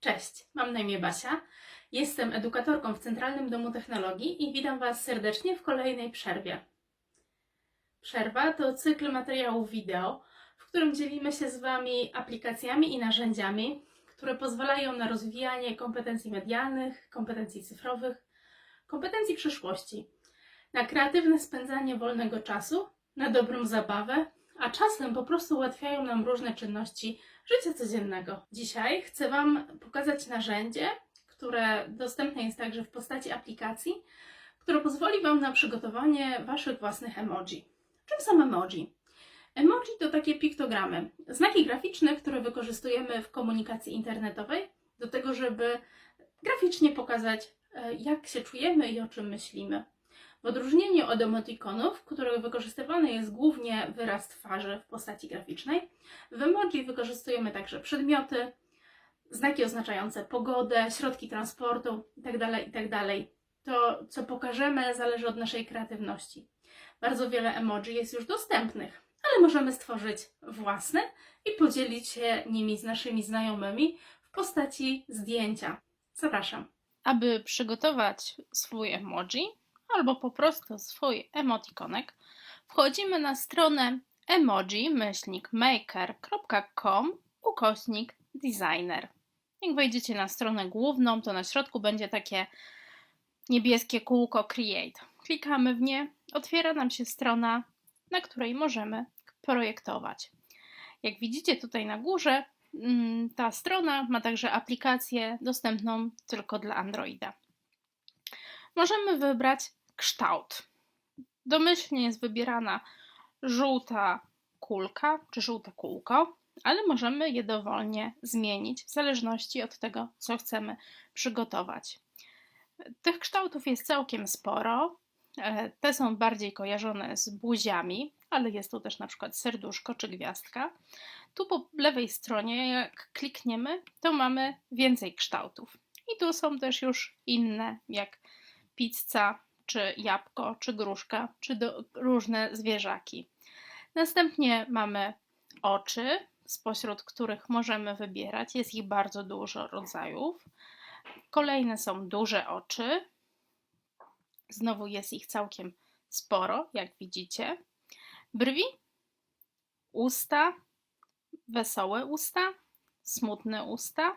Cześć, mam na imię Basia. Jestem edukatorką w Centralnym Domu Technologii i witam Was serdecznie w kolejnej przerwie. Przerwa to cykl materiałów wideo, w którym dzielimy się z Wami aplikacjami i narzędziami, które pozwalają na rozwijanie kompetencji medialnych, kompetencji cyfrowych, kompetencji przyszłości, na kreatywne spędzanie wolnego czasu, na dobrą zabawę, a czasem po prostu ułatwiają nam różne czynności życia codziennego. Dzisiaj chcę Wam pokazać narzędzie, które dostępne jest także w postaci aplikacji, które pozwoli Wam na przygotowanie Waszych własnych emoji. Czym są emoji? Emoji to takie piktogramy, znaki graficzne, które wykorzystujemy w komunikacji internetowej do tego, żeby graficznie pokazać, e, jak się czujemy i o czym myślimy. W odróżnieniu od emotikonów, w których wykorzystywany jest głównie wyraz twarzy w postaci graficznej, w emoji wykorzystujemy także przedmioty, znaki oznaczające pogodę, środki transportu itd. itd. To, co pokażemy, zależy od naszej kreatywności. Bardzo wiele emoji jest już dostępnych, ale możemy stworzyć własne i podzielić się nimi z naszymi znajomymi w postaci zdjęcia. Zapraszam. Aby przygotować swój emoji albo po prostu swój emotikonek, wchodzimy na stronę emoji-maker.com ukośnik designer. Jak wejdziecie na stronę główną, to na środku będzie takie niebieskie kółko Create. Klikamy w nie, otwiera nam się strona, na której możemy projektować. Jak widzicie tutaj na górze, mm, ta strona ma także aplikację dostępną tylko dla Androida. Możemy wybrać kształt. Domyślnie jest wybierana żółta kulka czy żółte kółko, ale możemy je dowolnie zmienić w zależności od tego, co chcemy przygotować. Tych kształtów jest całkiem sporo. E, Te są bardziej kojarzone z buziami, ale jest tu też na przykład serduszko czy gwiazdka. Tu po lewej stronie, jak klikniemy, to mamy więcej kształtów. I tu są też już inne, jak pizza, czy jabłko, czy gruszka, czy do, różne zwierzaki. Następnie mamy oczy, spośród których możemy wybierać. Jest ich bardzo dużo rodzajów. Kolejne są duże oczy. Znowu jest ich całkiem sporo, jak widzicie. Brwi, usta, wesołe usta, smutne usta,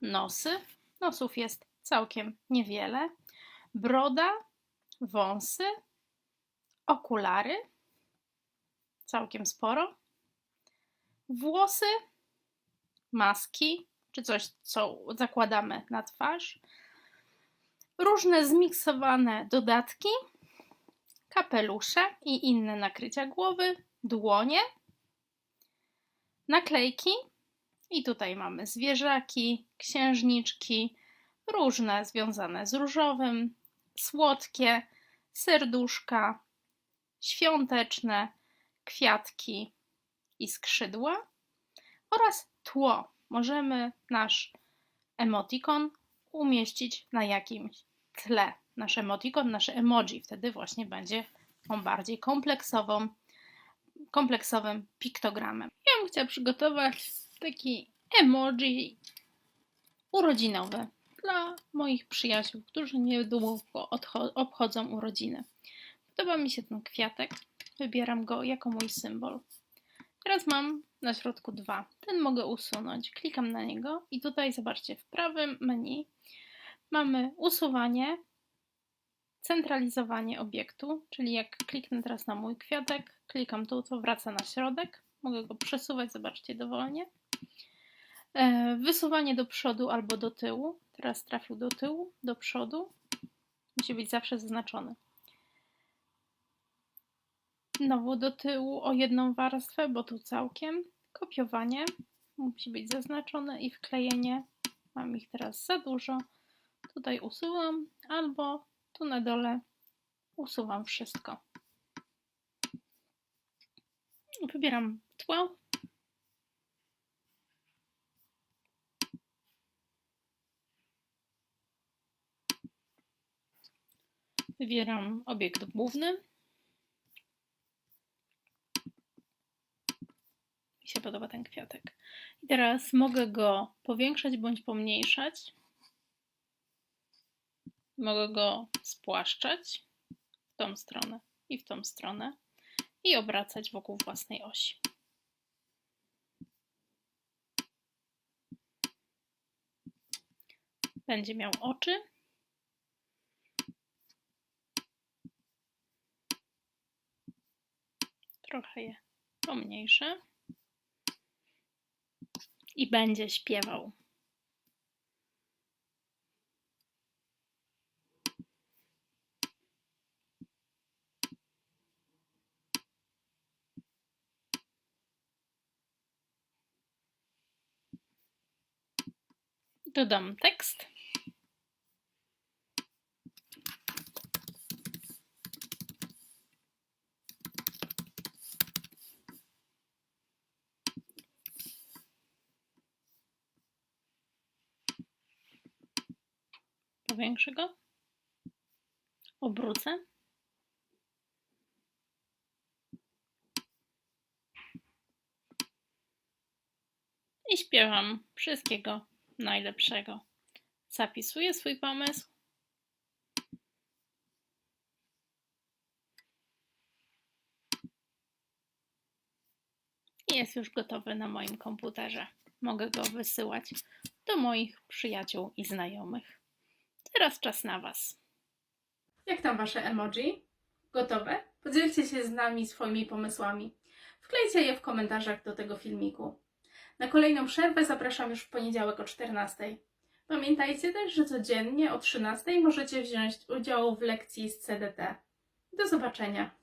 nosy. Nosów jest całkiem niewiele. Broda, wąsy, okulary, całkiem sporo. Włosy, maski, czy coś, co zakładamy na twarz. Różne zmiksowane dodatki, kapelusze i inne nakrycia głowy, dłonie, naklejki. I tutaj mamy zwierzaki, księżniczki, różne związane z różowym, słodkie, serduszka, świąteczne, kwiatki i skrzydła oraz tło. Możemy nasz emotikon umieścić na jakimś tle. Nasz emotikon, nasze emoji, wtedy właśnie będzie on bardziej kompleksową, kompleksowym piktogramem. Ja bym chciała przygotować taki emoji urodzinowy dla moich przyjaciół, którzy niedługo obchodzą urodziny. Podoba mi się ten kwiatek, wybieram go jako mój symbol. Teraz mam na środku dwa. Ten mogę usunąć. Klikam na niego i tutaj zobaczcie, w prawym menu mamy usuwanie, centralizowanie obiektu, czyli jak kliknę teraz na mój kwiatek, klikam tu, to wraca na środek. Mogę go przesuwać, zobaczcie, dowolnie. E, Wysuwanie do przodu albo do tyłu. Teraz trafił do tyłu, do przodu. Musi być zawsze zaznaczony. Znowu do tyłu o jedną warstwę, bo tu całkiem. Kopiowanie musi być zaznaczone i wklejenie. Mam ich teraz za dużo. Tutaj usuwam, albo tu na dole usuwam wszystko. Wybieram tło. Wybieram obiekt główny. się podoba ten kwiatek. I teraz mogę go powiększać bądź pomniejszać. Mogę go spłaszczać w tą stronę i w tą stronę i obracać wokół własnej osi. Będzie miał oczy. Trochę je pomniejszę. I będzie śpiewał. Dodam tekst. Powiększę go. Obrócę. I śpiewam wszystkiego najlepszego. Zapisuję swój pomysł. Jest już gotowy na moim komputerze. Mogę go wysyłać do moich przyjaciół i znajomych. Teraz czas na Was. Jak tam wasze emoji? Gotowe? Podzielcie się z nami swoimi pomysłami. Wklejcie je w komentarzach do tego filmiku. Na kolejną przerwę zapraszam już w poniedziałek o 14. Pamiętajcie też, że codziennie o 13 możecie wziąć udział w lekcji z CDT. Do zobaczenia.